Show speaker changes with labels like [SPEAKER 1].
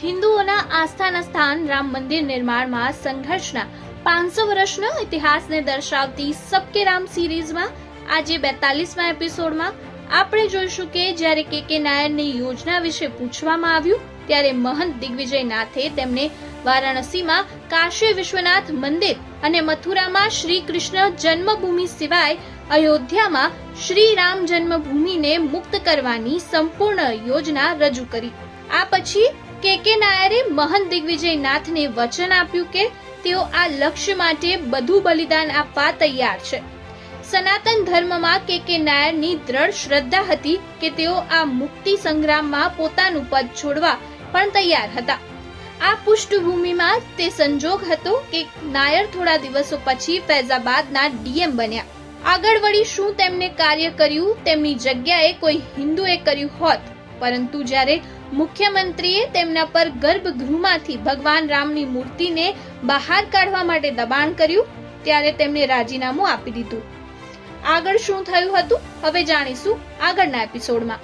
[SPEAKER 1] હિન્દુઓના આસ્થાના સ્થાન રામ મંદિર નિર્માણમાં સંઘર્ષના પાંચસો વર્ષનો ઇતિહાસને દર્શાવતી સબકે રામ સિરીઝમાં આજે બેતાલીસમાં એપિસોડમાં આપણે જોઈશું કે જ્યારે કે કે નાયરની યોજના વિશે પૂછવામાં આવ્યું, ત્યારે મહંત દિગ્વિજય નાથે તેમને વારાણસીમાં કાશી વિશ્વનાથ મંદિર અને મથુરામાં શ્રી કૃષ્ણ જન્મભૂમિ સિવાય અયોધ્યામાં શ્રી રામ જન્મભૂમિને મુક્ત કરવાની સંપૂર્ણ યોજના રજૂ કરી. આ પછી કે કે નાયરે મહંત દિગ્વિજય નાથને વચન આપ્યું કે તેઓ આ લક્ષ્ય માટે બધું બલિદાન આપવા તૈયાર છે. સનાતન ધર્મમાં કે કે નાયરની દ્રઢ શ્રદ્ધા હતી કે તેઓ આ મુક્તિ સંગ્રામમાં પોતાનું પદ છોડવા પણ તૈયાર હતા. આ પૃષ્ઠભૂમિમાં તે સંજોગ હતો કે નાયર થોડા દિવસો પછી ફૈઝાબાદના ડીએમ બન્યા. આગળ વળી શું તેમને કાર્ય કર્યું તેમની જગ્યાએ કોઈ હિન્દુએ કર્યું હોત? પરંતુ જ્યારે મુખ્યમંત્રીએ તેમના પર ગર્ભગૃહમાંથી ભગવાન રામની મૂર્તિને બહાર કાઢવા માટે દબાણ કર્યું, ત્યારે તેમણે રાજીનામું આપી દીધું. આગળ શું થયું હતું? હવે જાણીશું આગળના એપિસોડમાં